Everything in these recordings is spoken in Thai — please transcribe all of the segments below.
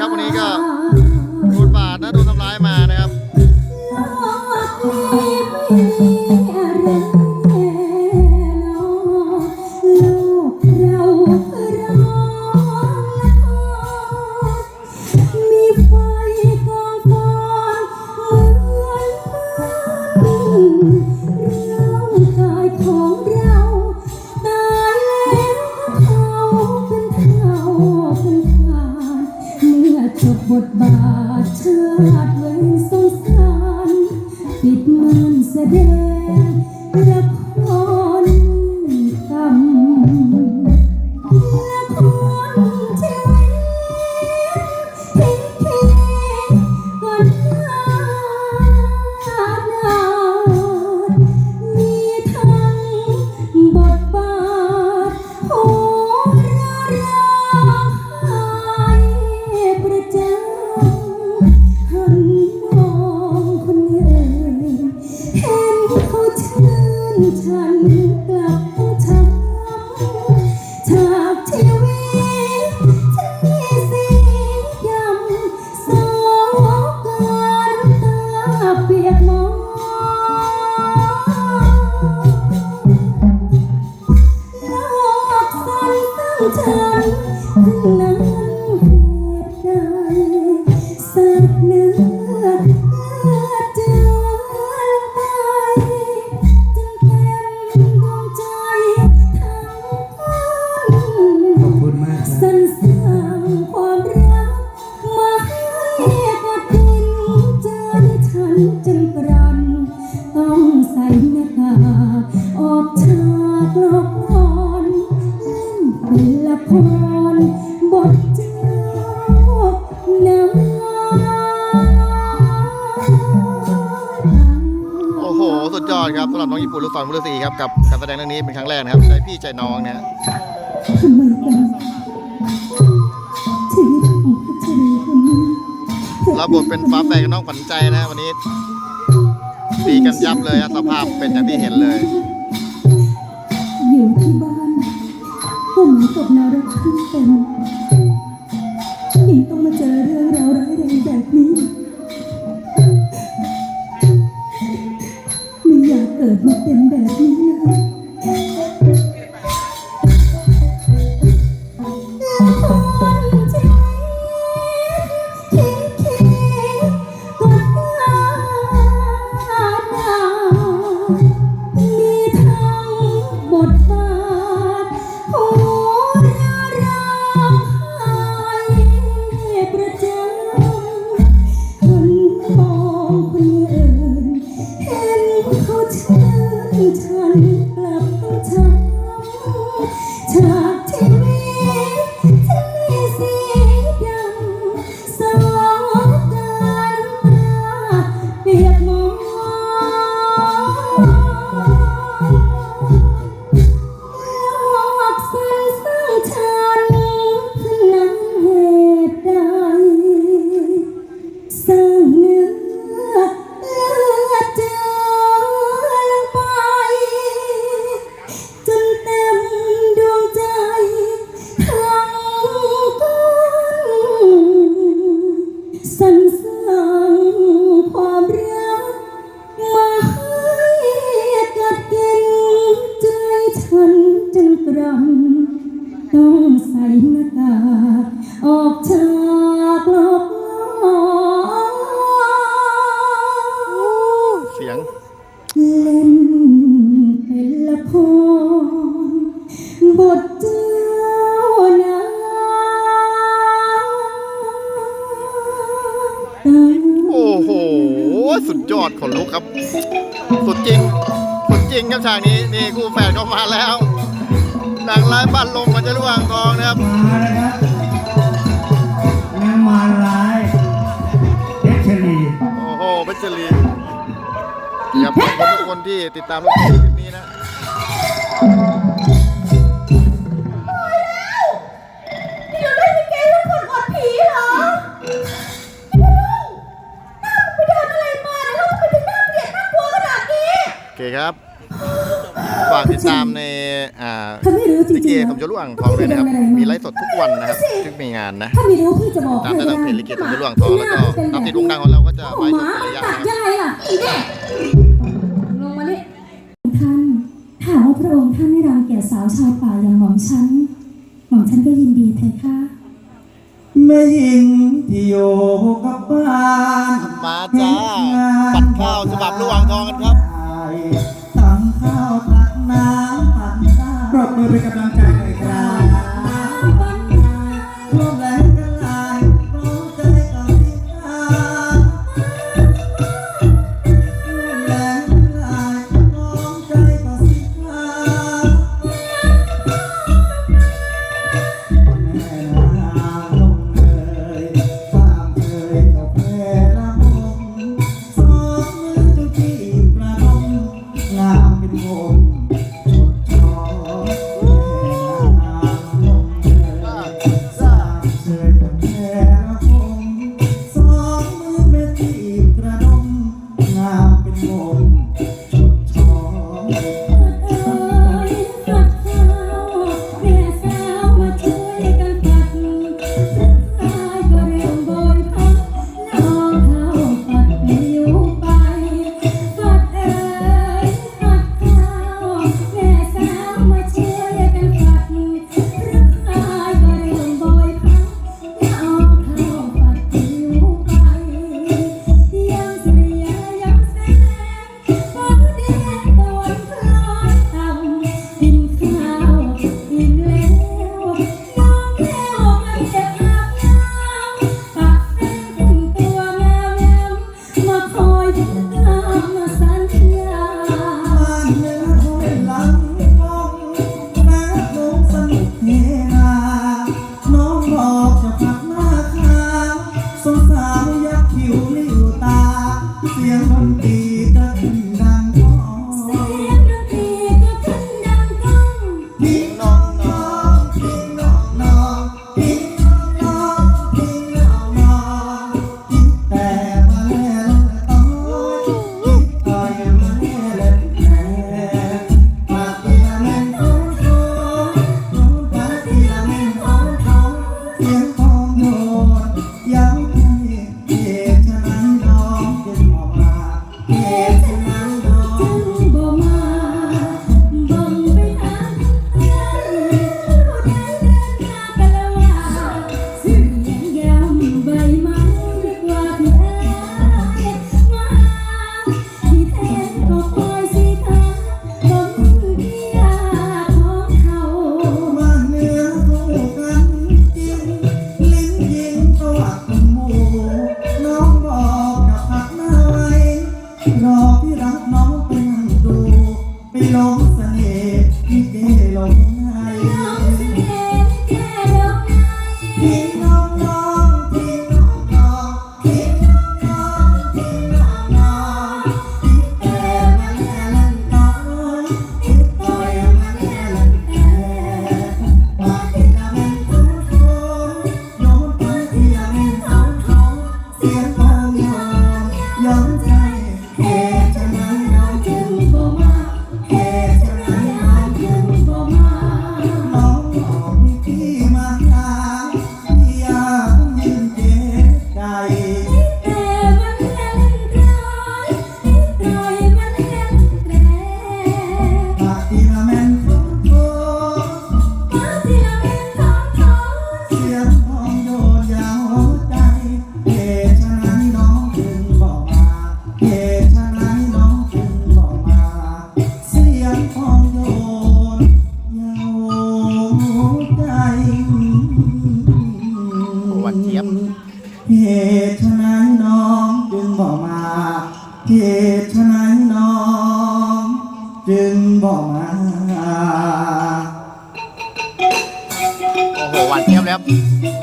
ครับวันนี้ก็โดนบาดนะโดนทำร้ายมานะครับ ปิดมันแสดงรับำ จนกรัน ต้องใส่หน้ากากออกฉากหลอกหลอนเล่นเป็นละครบทเจ้าน้ำโอ้โห สุดยอดครับสำหรับน้องญี่ปุ่นลูกศรมุลศรีครับกับการแสดงเรื่องนี้เป็นครั้งแรกนะครับใจพี่ใจน้องนะฮะทำไมกันชีวิตของพัชรีคนนี้ รับบทเป็นฟ้าแฝดกับน้องขวัญใจนะวันนี้ตีกันยับเลยสภาพเป็นอย่างที่เห็นเลย ออกจากหลอกล่อเสียง เล่นเป็นละครบทเจ้านางโอ้โห สุดยอดขนลุกครับ สุดจริง สุดจริงครับฉากนี้ นี่คู่แฝดก็มาแล้ว หนังร้ายบ้านลมมันจะร่วงทองนะครับมาแล้วครับนางมารร้ายเพชรลีโอ้โหพัชรีครับขอบคุณทุกคนที่ติดตามรับชมคลิปนี้นะนี่เราได้ลิเกแล้วคนอดผีเหรอหน้ามึงไปโดนอะไรมาเนี่ยเราทำไมถึงน่าเกลียดน่ากลัวขนาดนี้โอเคครับ ฝากติดตามในอ่าลิเกคำชะล่วงทองด้วยนะครับ มีไลฟ์สดทุกวันนะครับทุกมีงานนะถ้ามีรู้พี่จะบอกตามได้ทางเพจลิเกคำชะล่วงทองแล้วก็ตามติดลุงดังของเราก็จะไปทุกระยะนตับยังไงล่ะลงมาเนี่ยท่านถามว่าพระองค์ท่านไม่รังเกียจสาวชาวป่าอย่างหม่อมฉันหม่อมฉันก็ยินดีเถอะค่ะแม่หญิงที่อยู่กับบ้านมาจ้าปัดข้าวฉบับลูกอ่างทองกันครับ เป็นกำลังใจ know. ที่ฉะนั้นน้อง จึงบอกมา โอ้โหหวานเทียบแล้ว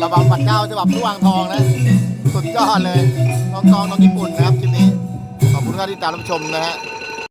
ระวังบัดเจ้าฉบับผู้วงทองนะ สุดยอดเลยน้องกองน้องญี่ปุ่นนะครับทีนี้ ขอบคุณครับที่ตามรับชมนะฮะ